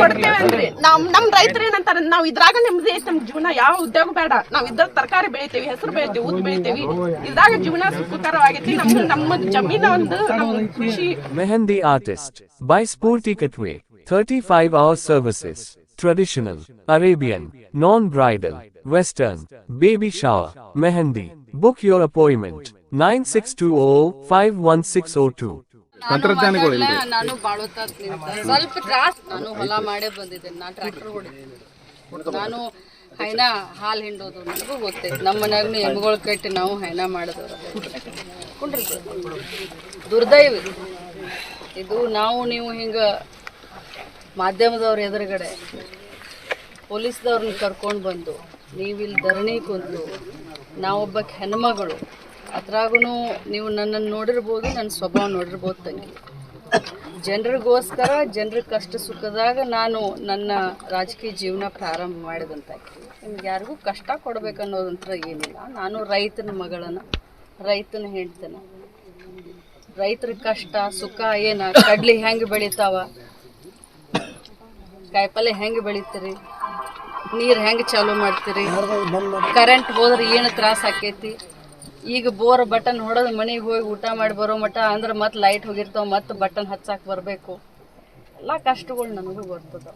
ಕೊಡ್ತೇವೆ ಅಂದ್ರಿ ನಾವ್ ನಮ್ ರೈತರ ಏನಂತಾರ ನಾವ್ ಇದ್ರಾಗ ನೆಮ್ಮದಿ ಐತಿ ನಮ್ ಜೀವನ ಯಾವ ಉದ್ಯೋಗ ಬೇಡ ನಾವ್ ಇದ್ದ ತರಕಾರಿ ಬೆಳಿತೇವಿ ಹೆಸರು ಬೆಳಿತೇವಿ ಉದ್ ಬೆಳಿತೇವಿ ಇದ್ರಾಗ ಜೀವನ ಸುಖಕರವಾಗೈತಿ ನಮ್ದು ನಮ್ಮ ಜಮೀನ ಒಂದು ಕೃಷಿ mehndi artist by Spoorthi Katwe thirty five hour services traditional, Arabian, non-bridal, western, baby shower, mehendi. Book your appointment 9620 51602. ತಂತ್ರಜ್ಞಾನಗಳಿಲ್ಲ ನಾನು ಬಾಳುತ್ತಾ ಸ್ವಲ್ಪ ತ್ರಾಸ ನಾನು ಹೊಲ ಮಾಡೇ ಬಂದಿದ್ದೇನೆ. ನಾನು ಟ್ರ್ಯಾಕ್ಟರ್ ಹೊಡಿದ್ದೀನಿ ನಾನು ಹೈನಾ ಹಾಲು ಹಿಂಡೋದು ನನಗೂ ಗೊತ್ತೈತೆ ನಮ್ಮ ಮನೆಯಾಗೂ ಎಮ್ಗಳು ಕಟ್ಟಿ ನಾವು ಹೈನಾ ಮಾಡಿದವ್ರು. ಕುಂಡ್ರಿ. ದುರ್ದೈವ. ಇದು ನಾವು ನೀವು ಹಿಂಗೆ ಮಾಧ್ಯಮದವ್ರ ಎದುರುಗಡೆ ಪೊಲೀಸ್ದವ್ರನ್ನ ಕರ್ಕೊಂಡು ಬಂದು ನೀವಿಲ್ಲಿ ಧರಣಿ ಕುಂತು ನಾವೊಬ್ಬ ಹೆಣ್ಮಗಳು ಅದ್ರಾಗೂ ನೀವು ನನ್ನನ್ನು ನೋಡಿರ್ಬೋದು ನನ್ನ ಸ್ವಭಾವ ನೋಡಿರ್ಬೋದು ತಂಗಿ. ಜನರಿಗೋಸ್ಕರ ಜನರ ಕಷ್ಟ ಸುಖದಾಗ ನಾನು ನನ್ನ ರಾಜಕೀಯ ಜೀವನ ಪ್ರಾರಂಭ ಮಾಡಿದಂತ ನಿಮ್ಗೆ ಯಾರಿಗೂ ಕಷ್ಟ ಕೊಡ್ಬೇಕನ್ನೋದಂತ್ರ ಏನಿಲ್ಲ. ನಾನು ರೈತನ ಮಗಳನ್ನ ರೈತನ ಹೇಳ್ತೇನೆ ರೈತರ ಕಷ್ಟ ಸುಖ ಏನ? ಕಡ್ಲಿ ಹೆಂಗೆ ಬೆಳಿತಾವ? ಕಾಯಿಪಲ್ಲೆ ಹೆಂಗೆ ಬೆಳಿತೀರಿ? ನೀರು ಹೆಂಗೆ ಚಾಲೂ ಮಾಡ್ತೀರಿ? ಕರೆಂಟ್ ಹೋದ್ರೆ ಏನು ತ್ರಾಸ ಆಕೈತಿ? ಈಗ ಬೋರ್ ಬಟನ್ ಹೊಡೆದು ಮನೆಗೆ ಹೋಗಿ ಊಟ ಮಾಡಿ ಬರೋ ಮಟ್ಟ ಅಂದ್ರೆ ಮತ್ತೆ ಲೈಟ್ ಹೋಗಿರ್ತಾವ ಮತ್ತೆ ಬಟನ್ ಹಚ್ಚಾಕ್ ಬರಬೇಕು. ಎಲ್ಲ ಕಷ್ಟಗಳು ನನಗೂ ಬರ್ತದ.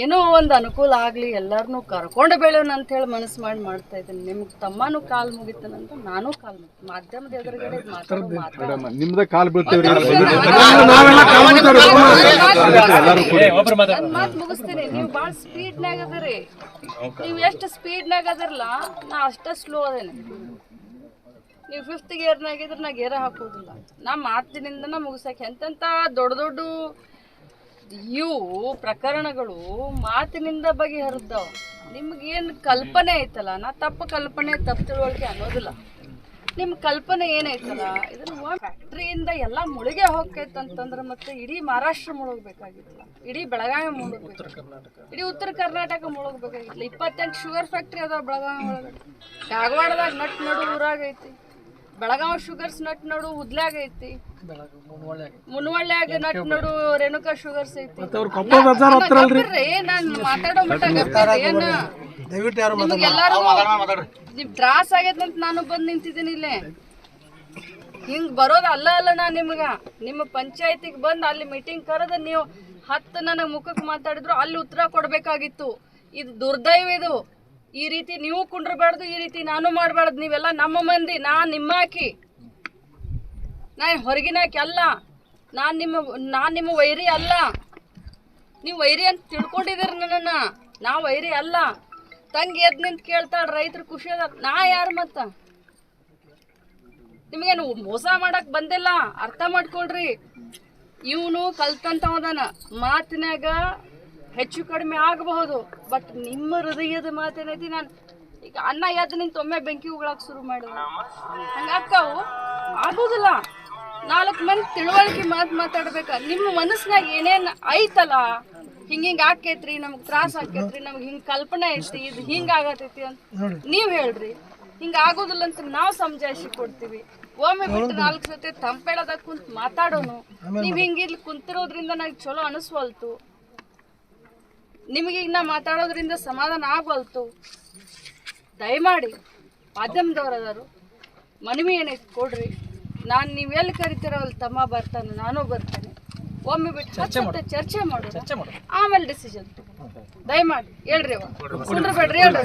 ಏನೋ ಒಂದು ಅನುಕೂಲ ಆಗಲಿ ಎಲ್ಲರನ್ನೂ ಕರ್ಕೊಂಡು ಬೆಳೆಯೋಣ ಅಂತ ಹೇಳಿ ಮನಸ್ಸು ಮಾಡಿ ಮಾಡ್ತಾ ಇದ್ದೀನಿ. ನಿಮ್ಗೆ ತಮ್ಮನೂ ಕಾಲು ಮುಗಿತಾನಂತ ನಾನು ಕಾಲು ಮುಗಿತು. ಮಾಧ್ಯಮದ ಎದುರುಗಡೆ ಮಾತಾಡೋ ಮಾತಾಡೋ. ನಿಮ್ದ ಕಾಲ್ ಬೀಳ್ತೇವ್ರಿ ನನ್ ಮಾತ್ ಮುಗಿಸ್ತೀನಿ ನೀವು ಭಾಳ ಸ್ಪೀಡ್ನಾಗ ಅದರಿ. ನೀವು ಎಷ್ಟು ಸ್ಪೀಡ್ನಾಗ ಅದರಲ್ಲ ನಾ ಅಷ್ಟ ಸ್ಲೋ ಅದೇನೆ. ನೀವು ಫಿಫ್ತ್ ಗೇರ್ನಾಗಿದ್ರೆ ನಾ ಗೇರ ಹಾಕೋದಿಲ್ಲ ನಾ ಮಾತಿನಿಂದನ ಮುಗಿಸಕ್ಕೆ ಎಂತೆಂಥ ದೊಡ್ಡ ದೊಡ್ಡ ಇವು ಪ್ರಕರಣಗಳು ಮಾತಿನಿಂದ ಬಗೆಹರಿದ್ದಾವ ನಿಮ್ಗೇನು ಕಲ್ಪನೆ ಐತಲ್ಲ? ನಾ ತಪ್ಪು ಕಲ್ಪನೆ, ತಪ್ಪು ತಿಳುವಳಿಕೆ ಅನ್ನೋದಿಲ್ಲ. ನಿಮ್ಮ ಕಲ್ಪನೆ ಏನೈತಲ್ಲ? ಇದನ್ನ ಫ್ಯಾಕ್ಟ್ರಿಯಿಂದ ಎಲ್ಲ ಮುಳುಗೆ ಹೋಗ್ತೈತೆ ಅಂತಂದ್ರೆ ಮತ್ತೆ ಇಡೀ ಮಹಾರಾಷ್ಟ್ರ ಮುಳುಗಬೇಕಾಗಿತ್ತಲ್ಲ. ಇಡೀ ಬೆಳಗಾವಿ ಮುಳುಗಬೇಕು ಇಡೀ ಉತ್ತರ ಕರ್ನಾಟಕ ಮುಳುಗಬೇಕಾಗಿತ್ತು ಇಪ್ಪತ್ತೆಂಟು ಶುಗರ್ ಫ್ಯಾಕ್ಟ್ರಿ ಅದಾವ ಬೆಳಗಾವಿ ಒಳಗಡೆ ಕಾಗವಾಡದಾಗ ನಟ್ ನಡು ಊರಾಗ ಐತಿ ಬೆಳಗಾವಿ ಶುಗರ್ಸ್ ನಟ್ ನೋಡು ಉದ್ಲಾಗ ಐತಿ. ಮುನ್ವಳ್ಳ್ಯಾಗ ನಟ್ ನೋಡು ರೇಣುಕಾ ಶುಗರ್ಸ್ ಐತಿ. ರೀ ನಾನು ಮಾತಾಡೋ ನಿಮ್ ತ್ರಾಸ ಆಗೈತೆ ಅಂತ ನಾನು ಬಂದ್ ನಿಂತಿದ್ದೀನಿ ಇಲ್ಲೇ. ಹಿಂಗ್ ಬರೋದ ಅಲ್ಲ ಅಲ್ಲ ನಾ ನಿಮ್ಗ. ನಿಮ್ಮ ಪಂಚಾಯತಿಗೆ ಬಂದು ಅಲ್ಲಿ ಮೀಟಿಂಗ್ ಕರೆದ ನೀವು ಹತ್ತು ನನಗೆ ಮುಖಕ್ಕೆ ಮಾತಾಡಿದ್ರು ಅಲ್ಲಿ ಉತ್ತರ ಕೊಡ್ಬೇಕಾಗಿತ್ತು. ಇದು ದುರ್ದೈವ ಇದು. ಈ ರೀತಿ ನೀವು ಕುಂಡ್ರಬಾರ್ದು, ಈ ರೀತಿ ನಾನು ಮಾಡಬಾರ್ದು, ನೀವೆಲ್ಲ ನಮ್ಮ ಮಂದಿ ನಾ ನಿಮ್ಮಾಕಿ. ನಾ ಹೊರಗಿನಾಕಿ ಅಲ್ಲ. ನಾನು ನಿಮ್ಮ ನಾನು ನಿಮ್ಮ ವೈರಿ ಅಲ್ಲ. ನೀವು ವೈರಿ ಅಂತ ತಿಳ್ಕೊಂಡಿದ್ದೀರಿ ನನ್ನನ್ನ. ನಾ ವೈರಿ ಅಲ್ಲ. ತಂಗಿ ಎದ್ ನಿಂತ ಕೇಳ್ತಾಳ, ರೈತರು ಖುಷಿ ಅದ ನಾ ಯಾರು ಮತ್ತ? ನಿಮಗೇನು ಮೋಸ ಮಾಡಕ್ ಬಂದಿಲ್ಲ? ಅರ್ಥ ಮಾಡ್ಕೊಳ್ರಿ. ಇವನು ಕಲ್ತಂತವದಾನ ಮಾತಿನಾಗ ಹೆಚ್ಚು ಕಡಿಮೆ ಆಗಬಹುದು ಬಟ್ ನಿಮ್ಮ ಹೃದಯದ ಮಾತೇನೈತಿ ನಾನು ಈಗ ಅನ್ನ ಎದ್ದು ನಿಂತ ಒಮ್ಮೆ ಬೆಂಕಿ ಉಗಳಕ್ಕೆ ಶುರು ಮಾಡಿದ. ಹಂಗಾಕ್ಕವು ಆಗೋದಿಲ್ಲ. ನಾಲ್ಕು ಮಂದಿ ತಿಳುವಳಿಕೆ ಮಾತು ಮಾತಾಡ್ಬೇಕ. ನಿಮ್ಮ ಮನಸ್ಸಿನಾಗ ಏನೇನು ಐತಲ್ಲ ಹಿಂಗ ಹಿಂಗ ಆಕೈತ್ರಿ ನಮ್ಗ್ ತ್ರಾಸ ಆಕೈತ್ರಿ ನಮ್ಗೆ ಹಿಂಗೆ ಕಲ್ಪನೆ ಐತಿ ಇದು ಹಿಂಗ ಆಗತೈತಿ ಅಂತ ನೀವು ಹೇಳ್ರಿ. ಹಿಂಗ ಆಗೋದಿಲ್ಲ ಅಂತ ನಾವು ಸಮಜಾಯಿಸಿ ಕೊಡ್ತೀವಿ. ಒಮ್ಮೆ ಬಿಟ್ಟು ನಾಲ್ಕು ಸತಿ ತಂಪೇಳದಾಗ ಕುಂತ್ ಮಾತಾಡೋನು. ನೀವು ಹಿಂಗ ಇಲ್ಲಿ ಕುಂತಿರೋದ್ರಿಂದ ನಂಗೆ ಚಲೋ ಅನಿಸ್ವಲ್ತು. ನಿಮಗೆ ಈಗ ನಾ ಮಾತಾಡೋದ್ರಿಂದ ಸಮಾಧಾನ ಆಗವಲ್ತು. ದಯಮಾಡಿ ಮಾಧ್ಯಮದವ್ರು ಅದಾರು ಮನವಿ ಏನೈತಿ ಕೊಡ್ರಿ. ನಾನು ನೀವು ಎಲ್ಲಿ ಕರಿತೀರೋ ಅಲ್ಲಿ ತಮ್ಮ ಬರ್ತಾನೆ ನಾನು ಬರ್ತೇನೆ. ಒಮ್ಮೆ ಬಿಟ್ಟು ಚರ್ಚೆ ಮಾಡೋಣ. ಆಮೇಲೆ ಡಿಸಿಷನ್ ದಯಮಾಡಿ ಹೇಳ್ರಿ ಕುಂಡ್ರಬೇಡ್ರಿ ಹೇಳ್ರಿ.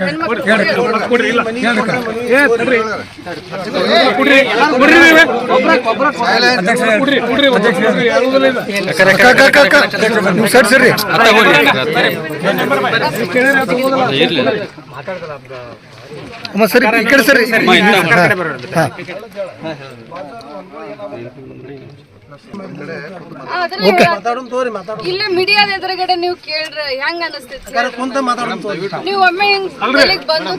ಸರಿ ಸರಿ. ಅಮ್ಮ ಸರಿ ಈ ಕಡೆ ಸರಿ. ಆದ್ರೆ ಇಲ್ಲೇ ಮೀಡಿಯಾದ ಎದುರುಗಡೆ ನೀವು ಕೇಳ್ರಿ ಹೆಂಗ ಅನಿಸ್ತೈತಿ ನೀವು ಒಮ್ಮೆ ಹಿಂಗ್ ಬಂದು